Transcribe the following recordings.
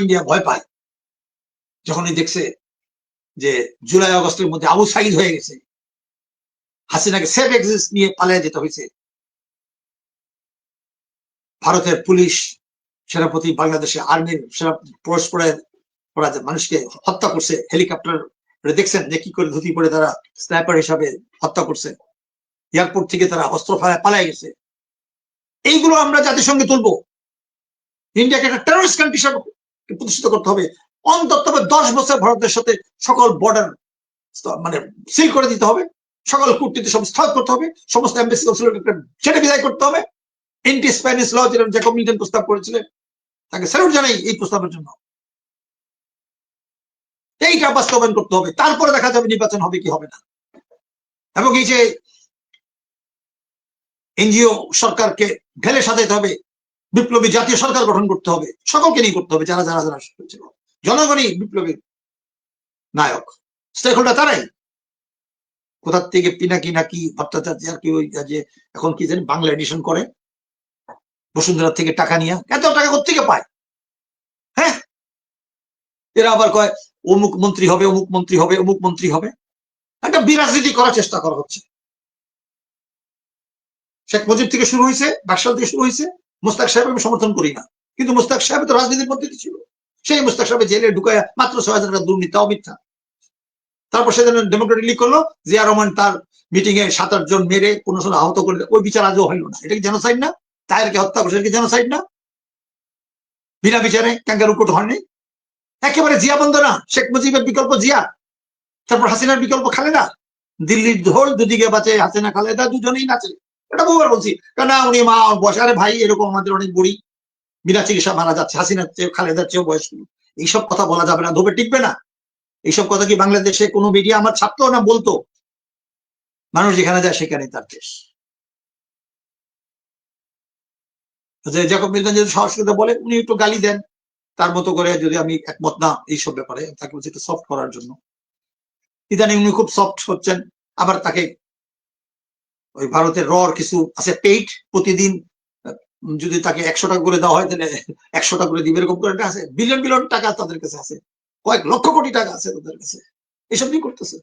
India ভয় পায়। যখনই দেখছে যে জুলাই, আগস্টের মধ্যে আবু সাইদ হয়ে গেছে, হাসিনাকে সেফ এক্সিস্ট নিয়ে পালিয়ে যেতে হয়েছে। ভারতের পুলিশ সেনাপতি বাংলাদেশে আর্মির পরস্পরের মানুষকে হত্যা করছে হেলিকপ্টার দেখছেন যে কি করে ধুতি পরে তারা স্নাইপার হিসাবে হত্যা করছে। এয়ারপোর্ট থেকে তারা অস্ত্র ফেলায় পালাই গেছে। এইগুলো আমরা জাতিসংঘে তুলবো। ইন্ডিয়াকে একটা টেরোরিস্ট কান্ট্রি হিসাবে প্রতিষ্ঠিত করতে হবে। অন্তত দশ বছর ভারতের সাথে সকল বর্ডার মানে সিল করে দিতে হবে। সকল কূটনীতি সব স্থগিত করতে হবে। সমস্ত এমবেসি কনসুলেট সেটা বিদায় করতে হবে। এন্টি স্প্যানিশ ল যেরকম জ্যাকব মিল্টন প্রস্তাব করেছিলেন, তাকে স্যালুট জানাই এই প্রস্তাবের জন্য। এইটা বাস্তবায়ন করতে হবে। তারপরে দেখা যাবে নির্বাচন হবে কি হবে না। এবং এই যে এনজিও সরকারকে ঢেলে সাজাইতে হবে বিপ্লবী জাতীয় সরকার গঠন করতে হবে। সকলকে নিয়ে করতে হবে, যারা যারা যারা ছিল জনগণই বিপ্লবী নায়ক। স্টেক হোল্ডার তারাই। কোথার থেকে পিনাকি নাকি ভট্টাচার্য আর কি ওই যে এখন কি জানি বাংলা এডিশন করে। বসুন্ধরা থেকে টাকা নিয়ে। এত টাকা কোথেকে পায়? হ্যাঁ? এরা আবার কয়, অমুক মন্ত্রী হবে, অমুক মন্ত্রী হবে, অমুক মন্ত্রী হবে। একটা বিরাজনীতি করার চেষ্টা করা হচ্ছে। শেখ মুজিব থেকে শুরু হয়েছে, বাকশাল থেকে শুরু হয়েছে। মুস্তাক সাহেব আমি সমর্থন করি না। কিন্তু মুস্তাক সাহেব তো রাজনীতির মধ্যে ছিল। সেই মুস্তাক সাহেব জেলে ঢুকায় মাত্র ছয় হাজার টাকা দুর্নীতি অমিথ্যা তারপর সেদিন ডেমোক্রেটিক লিগ করল, জিয়া রহমান তার মিটিং এ সাত আট জন মেরে কোনো সময় আহত করে ওই বিচার আজও হইল না। এটা কি জেনোসাইড না? তাদেরকে হত্যা করছে কি জেনোসাইড না? বিনা বিচারে ক্যাঙ্গারু কোট হয়নি। একেবারে জিয়া বন্ধ না। শেখ মুজিবের বিকল্প জিয়া। তারপর হাসিনার বিকল্প খালেদা। দিল্লির ঢোল দুদিকে বাঁচে হাসিনা খালেদা দুজনেই নাচে। এটা বহুবার বলছি। কেন উনি মা বসারে ভাই, এরকম আমাদের অনেক বুড়ি। বিনা চিকিৎসা মারা যাচ্ছে, হাসিনার চেয়ে খালেদার চেয়েও বয়স এইসব কথা বলা যাবে না, ধোপে টিকবে না। এইসব কথা কি বাংলাদেশে কোনো মিডিয়া আমার ছাত্র না বলতো? মানুষ যেখানে যায় সেখানে তার দেশ। যে জ্যাকব যদি সাহস বলে, উনি একটু গালি দেন। তার মতো করে যদি আমি একমত না এইসব ব্যাপারে, তাকে বলছি একটু সফট করার জন্য। ইদানিং উনি খুব সফট হচ্ছেন। আবার তাকে ওই ভারতের রর কিছু আছে, পেইট প্রতিদিন যদি তাকে একশো টাকা করে দেওয়া হয়, তাহলে একশো টাকা করে দিবে, এরকম করে আছে। বিলিয়ন বিলিয়ন টাকা তাদের কাছে আছে। কয়েক লক্ষ কোটি টাকা আছে তাদের কাছে। এসব নিয়ে করতেছে।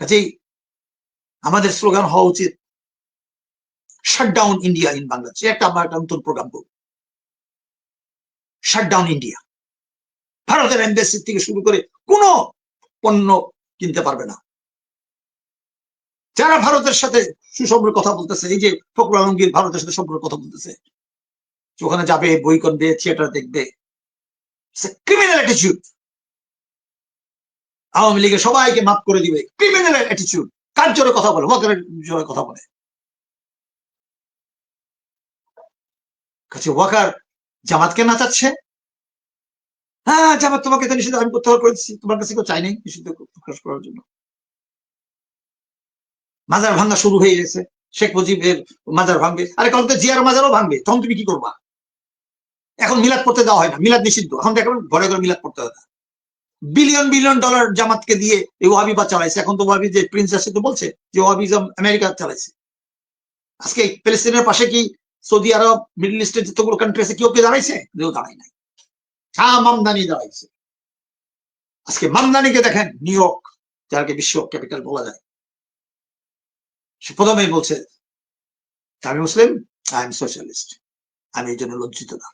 কাজেই আমাদের স্লোগান হওয়া উচিত শাটডাউন ইন্ডিয়া ইন বাংলাদেশ একটা আমরা একটা নতুন প্রোগ্রাম করব শাটডাউন ইন্ডিয়া ভারতের এম্বাসি থেকে শুরু করে কোন পণ্য কিনতে পারবে না। যারা ভারতের সাথে সুসম্পর্ক কথা বলতেছে, এই যে ফকর আলমগীর ভারতের সাথে সম্পর্ক কথা বলতেছে ওখানে যাবে, বই করবে থিয়েটার দেখবে ক্রিমিনাল অ্যাটিচিউড আওয়ামী লীগের সবাইকে মাফ করে দিবে ক্রিমিনাল অ্যাটিচিউড কার জোরে কথা বলে? ওয়াকারের জোরে কথা বলে। কাছে ওয়াকার জামাতকে নাচাচ্ছে? হ্যাঁ জামাত তোমাকে তো নিষিদ্ধ, আমি প্রত্যাহার করেছি। তোমার কাছে কেউ চাই নাই নিষিদ্ধ প্রকাশ করার জন্য। মাজার ভাঙ্গা শুরু হয়ে গেছে। শেখ মুজিবের মাজার ভাঙবে। আরে কারণ জিয়ার মাজারও ভাঙবে। তখন তুমি কি করবা? এখন মিলাদ পড়তে দেওয়া হয় না। মিলাদ নিষিদ্ধ। এখন দেখবেন ঘরে ঘরে মিলাদ পড়তে হয় না বিলিয়ন বিলিয়ন ডলার জামাতকে দিয়ে এই ওয়াবিবা চালাইছে। এখন তো ওয়াবি যে প্রিন্স আসে তো বলছে যে ওয়াবিজম আমেরিকা চালাইছে। আজকে প্যালেস্তিনের পাশে কি সৌদি আরব, মিডল ইস্টের যতগুলো কান্ট্রি আছে, কেউ কে দাঁড়াইছে? কেউ দাঁড়ায় নাই। হ্যাঁ মামদানি দাঁড়াইছে। আজকে মামদানিকে দেখেন, নিউ ইয়র্ক, যাকে বিশ্ব ক্যাপিটাল বলা যায়। প্রথমেই বলছে, আমি মুসলিম আই এম সোশ্যালিস্ট আমি এই জন্য লজ্জিত না।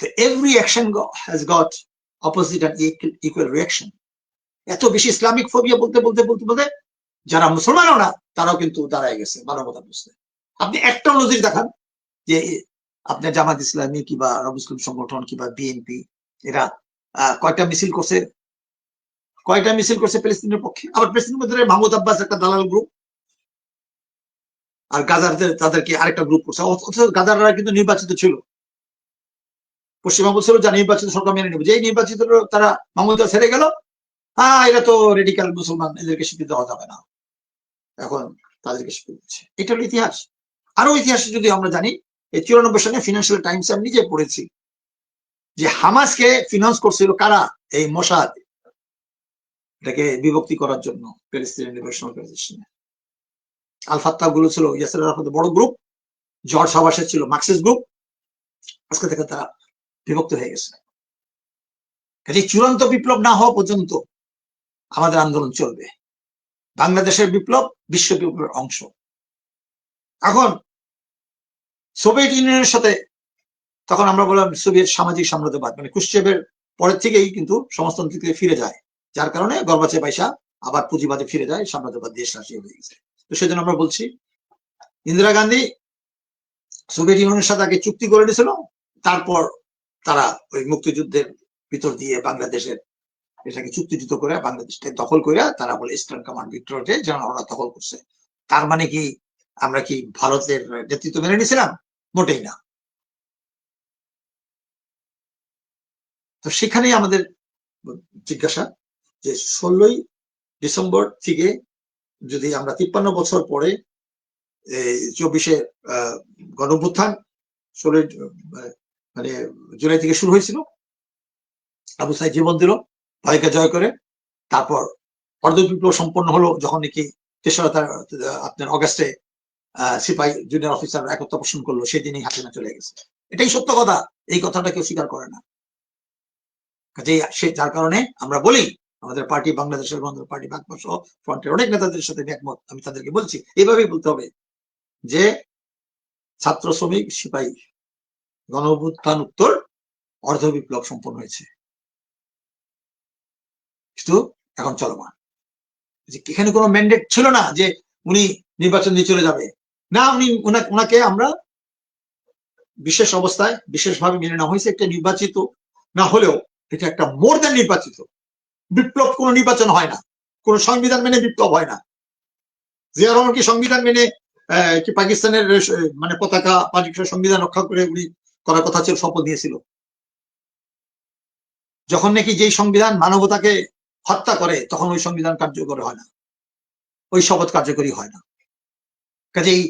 তো every action has got opposite and equal reaction এত বেশি ইসলামিক ফোবিয়া বলতে বলতে বলতে বলতে যারা মুসলমানও না তারাও কিন্তু দাঁড়ায় গেছে, মানবতা বুঝতে। আপনি একটা নজির দেখান যে, আপনার জামাত ইসলামী কিংবা মুসলিম সংগঠন কিংবা বিএনপি এরা কয়টা মিছিল করছে? কয়টা মিছিল করছে প্যালেস্তিনের পক্ষে? আবার প্যালেস্তিনের মধ্যে মাহমুদ আব্বাস একটা দালাল গ্রুপ আর গাজারদের তাদেরকে আরেকটা গ্রুপ করছে। অথচ গাজাররা কিন্তু নির্বাচিত ছিল। পশ্চিমা বলছিল যা নির্বাচিত সরকার মেনে নেবে। যেই নির্বাচিত তারা মাহমুদ ছেড়ে গেল হ্যাঁ এরা তো রেডিকাল মুসলমান, এদেরকে স্বীকৃতি দেওয়া যাবে না। এখন তাদেরকে স্বীকৃতি দিচ্ছে। এটা হলো ইতিহাস। আরও ইতিহাসে যদি আমরা জানি, এই চুরানব্বই সালে ফিনান্সিয়াল টাইমস আমি নিজে পড়েছি, যে হামাসকে ফিনান্স করছিল কারা? এই মোসাদ। এটাকে বিভক্তি করার জন্য প্যালেস্তিনিয়ান লিবারেশন অর্গানাইজেশনে আলফাত্তা গুলো ছিল, ইয়াসের আরাফাতের বড় গ্রুপ, জর্জ হাবাসের ছিল মার্কসিস গ্রুপ। আজকে থেকে তারা বিভক্ত হয়ে গেছে। কাজে চূড়ান্ত বিপ্লব না হওয়া পর্যন্ত আমাদের আন্দোলন চলবে। বাংলাদেশের বিপ্লব বিশ্ব বিপ্লবের অংশ। এখন সোভিয়েত ইউনিয়নের সাথে তখন আমরা বললাম সোভিয়েত সামাজিক সাম্রাজ্যবাদ মানে কুশ্চেবের পরের থেকেই কিন্তু সমাজতন্ত্র ফিরে যায়। যার কারণে গর্বাচে পয়সা আবার পুঁজিবাদে ফিরে যায়, সাম্রাজ্যবাদ দেশ রাশি হয়ে গেছে। তো সেজন্য আমরা বলছি, ইন্দিরা গান্ধী সোভিয়েত ইউনিয়নের সাথে আগে চুক্তি করে নিয়েছিল, তারপর তারা ওই মুক্তিযুদ্ধের ভিতর দিয়ে বাংলাদেশের এটাকে চুক্তিযুক্ত করে বাংলাদেশকে দখল করে তারা বলে ইস্টার্ন কমান্ড ভিক্টোরিয়াতে যেন ওরা দখল করছে। তার মানে কি আমরা কি ভারতের নেতৃত্ব মেনে নিয়েছিলাম? মোটেই না। তো সেখানেই আমাদের জিজ্ঞাসা যে ষোলোই ডিসেম্বর থেকে যদি আমরা তিপ্পান্ন বছর পরে চব্বিশে গণভ্যুত্থান, ষোলোই মানে জুলাই থেকে শুরু হয়েছিল, আবু সাইদ জীবন দিল ভয়কে জয় করে, তারপর অর্ধ বিপ্লব সম্পন্ন হলো যখন নাকি তেসরা আপনার অগাস্টে সিপাই জুনিয়র অফিসার একত্র পোষণ করল সেদিনই হাসিনা চলে গেছে। এটাই সত্য কথা, এই কথাটা কেউ স্বীকার করে না। কাজেই সে, যার কারণে আমরা বলি আমাদের পার্টি বাংলাদেশের বন্ধু, পার্টি বাকবাস ফ্রন্টের অনেক নেতাদের সাথে একমত, আমি তাদেরকে বলছি, এভাবেই বলতে হবে যে ছাত্র শ্রমিক, সিপাহী গণ অভ্যুত্থান উত্তর অর্ধ বিপ্লব সম্পন্ন হয়েছে। কিন্তু এখন চলমান। যে এখানে কোনো ম্যান্ডেট ছিল না যে উনি নির্বাচন দিয়ে চলে যাবে। না, উনি ওনাকে আমরা বিশেষ অবস্থায় বিশেষভাবে মেনে নেওয়া হয়েছে, একটা নির্বাচিত না হলেও এটা একটা মোর দেন নির্বাচিত। বিপ্লব কোন নির্বাচন হয় না। কোন সংবিধান মেনে বিপ্লব হয় না। জিয়া রহমান কি সংবিধান মেনে কি পাকিস্তানের মানে পতাকা পাকিস্তানের সংবিধান রক্ষা করে উনি করার কথা ছিল, শপথ নিয়েছিল? যখন নাকি যেই সংবিধান মানবতাকে হত্যা করে, তখন ওই সংবিধান কার্যকর হয় না। ওই শপথ কার্যকরী হয় না। কাজেই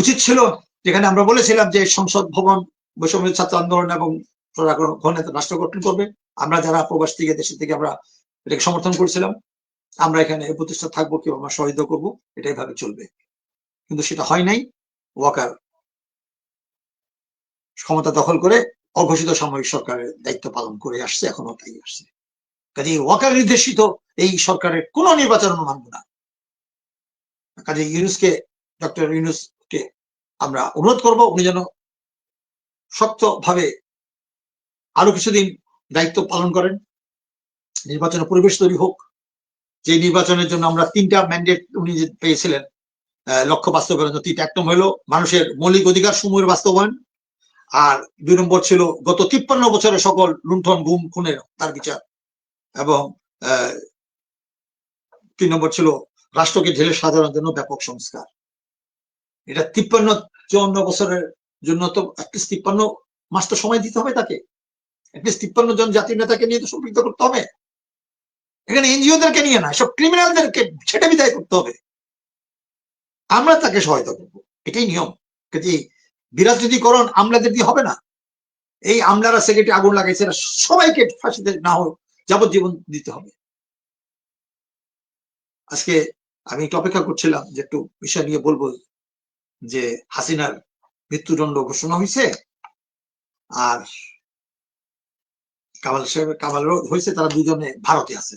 উচিত ছিল, যেখানে আমরা বলেছিলাম যে সংসদ ভবন বৈষম্য ছাত্র আন্দোলন এবং রাষ্ট্র গঠন করবে। আমরা যারা প্রবাস থেকে দেশের থেকে আমরা এটাকে সমর্থন করেছিলাম, আমরা এখানে প্রতিষ্ঠা থাকব কেউ আমরা সহায়তা করব, এটাই ভাবে চলবে। কিন্তু সেটা হয় নাই, ওয়াকার ক্ষমতা দখল করে অঘোষিত সামরিক সরকারের দায়িত্ব পালন করে আসছে, এখনও তাই আসছে। কাজে ওয়াকার নির্দেশিত এই সরকারের কোন নির্বাচন মানব না। কাজে ইউনুসকে, ডক্টর ইউনুসকে আমরা অনুরোধ করব, উনি যেন শক্তভাবে আরও কিছুদিন দায়িত্ব পালন করেন। নির্বাচনের পরিবেশ তৈরি হোক। যে নির্বাচনের জন্য আমরা তিনটা ম্যান্ডেট উনি পেয়েছিলেন লক্ষ্য বাস্তবায়ন তিনটা। এক নম্বর হলো মানুষের মৌলিক অধিকার সময়ের বাস্তবায়ন। আর দুই নম্বর ছিল গত তিপ্পান্ন বছরের সকল লুণ্ঠন, গুম, খুনের তার বিচার। এবং তিন নম্বর ছিল রাষ্ট্রকে ঢেলে সাধারণ জন্য ব্যাপক সংস্কার। এটা তিপ্পান্ন চুয়ান্ন বছরের জন্য তো তিপ্পান্ন মাস তো সময় দিতে হবে তাকে। অ্যাটলিস্ট তিপ্পান্ন জন জাতির নেতাকে নিয়ে তো সম্পৃক্ত করতে হবে। এখানে এনজিওদেরকে নিয়ে না সব ক্রিমিনালদেরকে সেটা বিদায় করতে হবে। আমরা তাকে সহায়তা করব, এটাই নিয়ম। কিন্তু বিরাজনীতিকরণ আমলাদের দিয়ে হবে না, এই আমলারা সেক্রেটারি আগুন লাগাইছে সবাইকে ফাঁসিতে না হোক, যাবজ্জীবন দিতে হবে। আজকে আমি একটু অপেক্ষা করছিলাম যে একটু বিষয় নিয়ে বলব যে হাসিনার মৃত্যুদণ্ড ঘোষণা হয়েছে আর কামাল সাহেব কামালেরও হয়েছে, তারা দুজনে ভারতে আছে।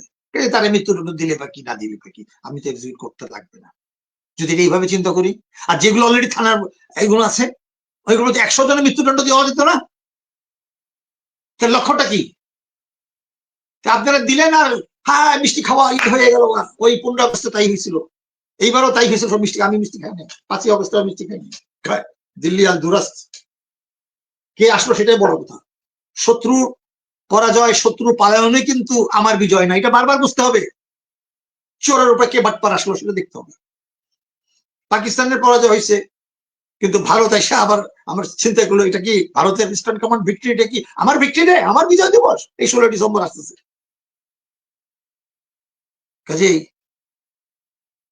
তারা মৃত্যুদণ্ড দিলে বা কি, না দিলে বা কি, আমি তো এক্সিকিউট করতে লাগবে না। যদি এইভাবে চিন্তা করি, আর যেগুলো অলরেডি থানার এইগুলো আছে ওইগুলো একশো জনের মৃত্যুদণ্ড দেওয়া যেত না? তার লক্ষ্যটা কি? আপনারা দিলেন আর হ্যাঁ মিষ্টি খাওয়া হয়ে গেল ওই পনেরো আগস্টে তাই হয়েছিল। এইবারও তাই হয়েছিল সব মিষ্টি আমি মিষ্টি খাইনি পাঁচই অগস্টে মিষ্টি খাইনি। দিল্লি আর দুরাস্ত। কে আসলো সেটাই বড় কথা। শত্রু পরাজয়, শত্রু পালায়নে কিন্তু আমার বিজয় না। এটা বারবার বুঝতে হবে। চোরের উপরে কে বাটপার আসলো সেটা দেখতে হবে। পাকিস্তানের পরাজয় হয়েছে, কিন্তু ভারত এসে আবার আমার চিন্তা করল, এটা কি ভারতের ইস্টার্ন কমান্ড ভিক্টরি এটা কি আমার ভিক্টরি রে আমার বিজয় দিবস? এই ষোলো ডিসেম্বর আসতেছে। কাজেই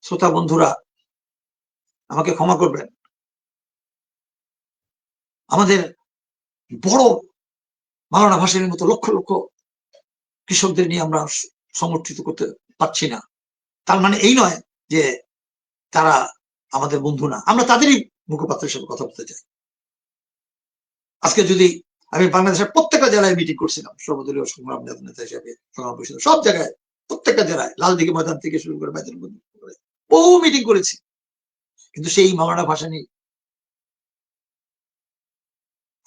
শ্রোতা বন্ধুরা, আমাকে ক্ষমা করবেন। আমাদের বড় মালানা ভাষার মতো লক্ষ লক্ষ কৃষকদের নিয়ে আমরা সমর্থিত করতে পারছি না। তার মানে এই নয় যে তারা আমাদের বন্ধু না। আমরা তাদেরই মুখপাত্র হিসেবে কথা বলতে চাই। আজকে যদি আমি বাংলাদেশের প্রত্যেকটা জেলায় মিটিং করছিলাম, সর্বদলীয় সংগ্রাম নেতা হিসেবে সংগ্রাম পরিষদ সব জায়গায়, প্রত্যেকটা জেলায়, লালদিঘি ময়দান থেকে শুরু করে বাইতুল করে বহু মিটিং করেছি। কিন্তু সেই মামানা ভাষা নেই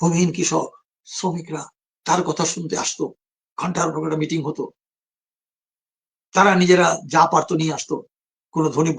ভূমিহীন কৃষক, শ্রমিকরা তার কথা শুনতে আসতো। ঘণ্টার পর ঘণ্টা মিটিং হতো। তারা নিজেরা যা পারতো নিয়ে আসতো। কোনো ধনী